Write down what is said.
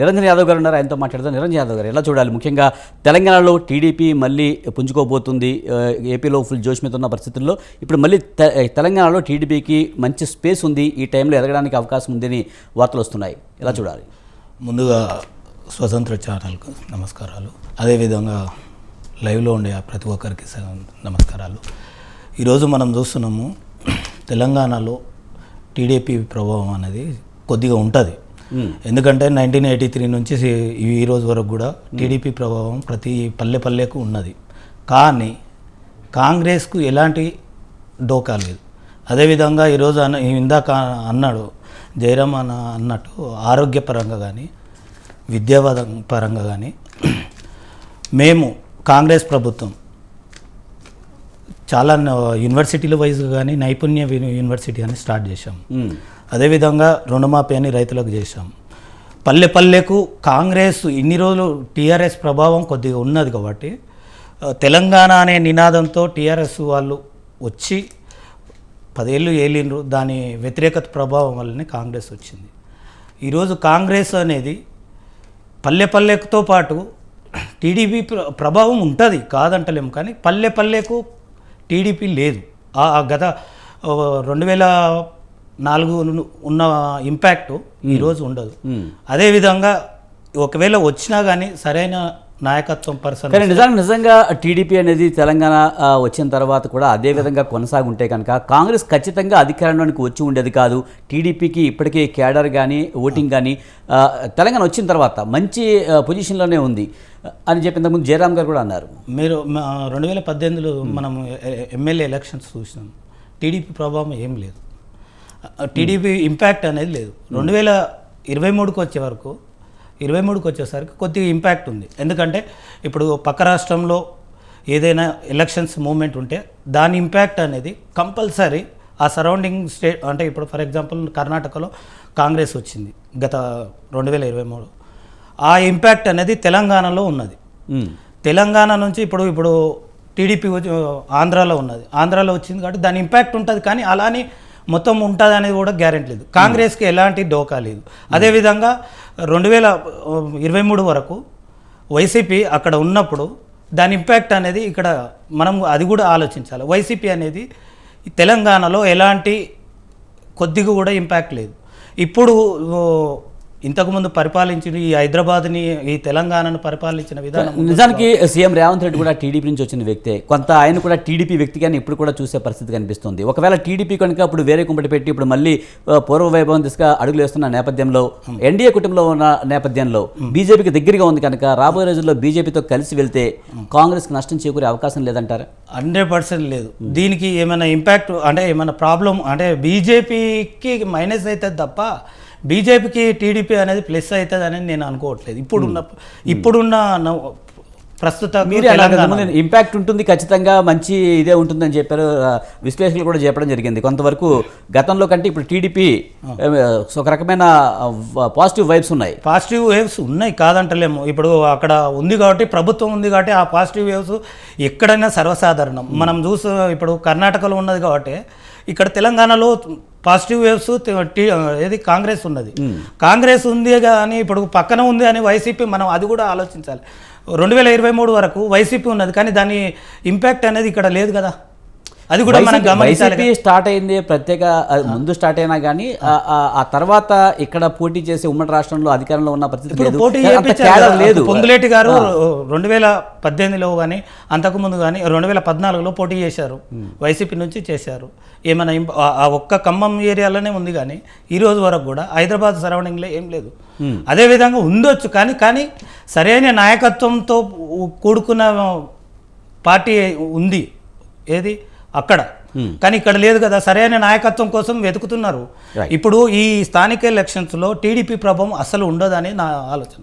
నిరంజన్ యాదవ్ గారు ఉన్నారు ఆయనతో మాట్లాడదాం. నిరంజన్ యాదవ్ గారు ఎలా చూడాలి? ముఖ్యంగా తెలంగాణలో టీడీపీ మళ్ళీ పుంజుకోబోతుంది ఏపీలో ఫుల్ జోష్ మీద ఉన్న పరిస్థితుల్లో. ఇప్పుడు మళ్ళీ తె- తెలంగాణలో టీడీపీకి మంచి స్పేస్ ఉంది ఈ టైంలో ఎదగడానికి అవకాశం ఉందని వార్తలు వస్తున్నాయి. ఎలా చూడాలి? ముందుగా స్వతంత్ర ఛానల్కు నమస్కారాలు. అదేవిధంగా లైవ్లో ఉండే ఆ ప్రతి ఒక్కరికి నమస్కారాలు. ఈరోజు మనం చూస్తున్నాము తెలంగాణలో టీడీపీ ప్రభావం అనేది కొద్దిగా ఉంటుంది. ఎందుకంటే నైన్టీన్ ఎయిటీ త్రీ నుంచి ఈ- రోజు వరకు కూడా టీడీపీ ప్రభావం ప్రతి పల్లె పల్లెకు ఉన్నది. కానీ కాంగ్రెస్కు ఎలాంటి డోకా లేదు. అదేవిధంగా ఈరోజు అన్న ఇందాక అన్నాడు జయరామ్ అన్న అన్నట్టు ఆరోగ్యపరంగా కానీ విద్యావాద పరంగా కానీ మేము కాంగ్రెస్ ప్రభుత్వం చాలా యూనివర్సిటీల వైజ్గా కానీ నైపుణ్య యూనివర్సిటీ అని స్టార్ట్ చేశాం. అదేవిధంగా రుణమాఫీ అని రైతులకు చేశాం. పల్లె పల్లెకు కాంగ్రెస్ ఇన్ని రోజులు టీఆర్ఎస్ ప్రభావం కొద్దిగా ఉన్నది కాబట్టి తెలంగాణ అనే నినాదంతో టీఆర్ఎస్ వాళ్ళు వచ్చి పదేళ్ళు ఏలిండ్రు. దాని వ్యతిరేకత ప్రభావం వల్లనే కాంగ్రెస్ వచ్చింది. ఈరోజు కాంగ్రెస్ అనేది పల్లె పల్లెతో పాటు టీడీపీ ప్రభావం ఉంటుంది కాదంటలేము కానీ పల్లె పల్లెకు టీడీపీ లేదు. ఆ గత రెండు వేల నాలుగు ఉన్న ఇంపాక్ట్ ఈరోజు ఉండదు. అదేవిధంగా ఒకవేళ వచ్చినా కానీ సరైన నాయకత్వం పర్సన్ కానీ నిజానికి నిజంగా టీడీపీ అనేది తెలంగాణ వచ్చిన తర్వాత కూడా అదే విధంగా కొనసాగుంటే కనుక కాంగ్రెస్ ఖచ్చితంగా అధికారంలోనికి వచ్చి ఉండేది కాదు. టీడీపీకి ఇప్పటికే కేడర్ కానీ ఓటింగ్ కానీ తెలంగాణ వచ్చిన తర్వాత మంచి పొజిషన్లోనే ఉంది అని చెప్పి ఇంతకుముందు జయరామ్ గారు కూడా అన్నారు. మీరు రెండు వేల పద్దెనిమిదిలో మనం ఎమ్మెల్యే ఎలక్షన్స్ చూసినాం. టీడీపీ ప్రభావం ఏం లేదు. టీడీపీ ఇంపాక్ట్ అనేది లేదు. రెండు వేల ఇరవై మూడుకి వచ్చే వరకు ఇరవై మూడుకి వచ్చేసరికి కొద్దిగా ఇంపాక్ట్ ఉంది. ఎందుకంటే ఇప్పుడు పక్క రాష్ట్రంలో ఏదైనా ఎలక్షన్స్ మూమెంట్ ఉంటే దాని ఇంపాక్ట్ అనేది కంపల్సరీ ఆ సరౌండింగ్ స్టేట్ అంటే ఇప్పుడు ఫర్ ఎగ్జాంపుల్ కర్ణాటకలో కాంగ్రెస్ వచ్చింది గత రెండు వేల ఇరవై మూడు. ఆ ఇంపాక్ట్ అనేది తెలంగాణలో ఉన్నది. తెలంగాణ నుంచి ఇప్పుడు ఇప్పుడు టీడీపీ వచ్చి ఆంధ్రాలో ఉన్నది. ఆంధ్రాలో వచ్చింది కాబట్టి దాని ఇంపాక్ట్ ఉంటుంది కానీ అలానే మొత్తం ఉంటుంది అనేది కూడా గ్యారెంటీ లేదు. కాంగ్రెస్కి ఎలాంటి డోకా లేదు. అదేవిధంగా రెండు వేల ఇరవై మూడు వరకు వైసీపీ అక్కడ ఉన్నప్పుడు దాని ఇంపాక్ట్ అనేది ఇక్కడ మనం అది కూడా ఆలోచించాలి. వైసీపీ అనేది తెలంగాణలో ఎలాంటి కొద్దిగా కూడా ఇంపాక్ట్ లేదు. ఇప్పుడు ఇంతకుముందు పరిపాలించిన ఈ హైదరాబాద్ని ఈ తెలంగాణను పరిపాలించిన విధానం నిజానికి సీఎం రేవంత్ రెడ్డి కూడా టీడీపీ నుంచి వచ్చిన వ్యక్తే. కొంత ఆయన కూడా టీడీపీ వ్యక్తిగానే ఇప్పుడు కూడా చూసే పరిస్థితి కనిపిస్తుంది. ఒకవేళ టీడీపీ కనుక ఇప్పుడు వేరే కుంపటి పెట్టి ఇప్పుడు మళ్ళీ పూర్వ వైభవం దిశగా అడుగులు వేస్తున్న నేపథ్యంలో ఎన్డీఏ కుటుంబంలో ఉన్న నేపథ్యంలో బీజేపీకి దగ్గరగా ఉంది కనుక రాబోయే రోజుల్లో బీజేపీతో కలిసి వెళ్తే కాంగ్రెస్కి నష్టం చేకూరే అవకాశం లేదంటారా? హండ్రెడ్ పర్సెంట్ లేదు. దీనికి ఏమైనా ఇంపాక్ట్ అంటే ఏమైనా ప్రాబ్లం అంటే బీజేపీకి మైనస్ అవుతుంది తప్ప బీజేపీకి టీడీపీ అనేది ప్లస్ అవుతుంది అని నేను అనుకోవట్లేదు. ఇప్పుడున్న ఇప్పుడున్న నవ- ప్రస్తుత మీరు ఎలా ఇంపాక్ట్ ఉంటుంది ఖచ్చితంగా మంచి ఇదే ఉంటుందని చెప్పారు. విశ్లేషకులు కూడా చెప్పడం జరిగింది. కొంతవరకు గతంలో కంటే ఇప్పుడు టీడీపీ ఒక రకమైన పాజిటివ్ వైబ్స్ ఉన్నాయి. పాజిటివ్ వేవ్స్ ఉన్నాయి కాదంటలేము. ఇప్పుడు అక్కడ ఉంది కాబట్టి ప్రభుత్వం ఉంది కాబట్టి ఆ పాజిటివ్ వేవ్స్ ఎక్కడైనా సర్వసాధారణం. మనం చూసి ఇప్పుడు కర్ణాటకలో ఉన్నది కాబట్టి ఇక్కడ తెలంగాణలో పాజిటివ్ వేవ్స్ ఏది కాంగ్రెస్ ఉన్నది. కాంగ్రెస్ ఉంది కానీ ఇప్పుడు పక్కన ఉంది అని వైసీపీ మనం అది కూడా ఆలోచించాలి. రెండు వేల ఇరవై మూడు వరకు వైసీపీ ఉన్నది కానీ దాని ఇంపాక్ట్ అనేది ఇక్కడ లేదు కదా. అది కూడా మనం వైసీపీ- స్టార్ట్ అయింది ప్రత్యేక ముందు స్టార్ట్ అయినా కానీ ఆ- తర్వాత ఇక్కడ పోటీ చేసే ఉమ్మడి రాష్ట్రంలో అధికారంలో ఉన్న పరిస్థితి లేదు. పొంగులేటి గారు రెండు వేల పద్దెనిమిదిలో కానీ అంతకుముందు కానీ రెండు వేల పద్నాలుగులో పోటీ చేశారు. వైసీపీ నుంచి చేశారు. ఏమైనా ఆ ఒక్క ఖమ్మం ఏరియాలోనే ఉంది కానీ ఈ రోజు వరకు కూడా హైదరాబాద్ సరౌండింగ్లో ఏం లేదు. అదేవిధంగా ఉండొచ్చు కానీ కానీ సరైన నాయకత్వంతో కూడుకున్న పార్టీ ఉంది. ఏది? అక్కడ. కానీ ఇక్కడ లేదు కదా సరైన నాయకత్వం కోసం వెతుకుతున్నారు. ఇప్పుడు ఈ స్థానిక ఎలక్షన్స్లో టీడీపీ ప్రభావం అసలు ఉండదని నా ఆలోచన.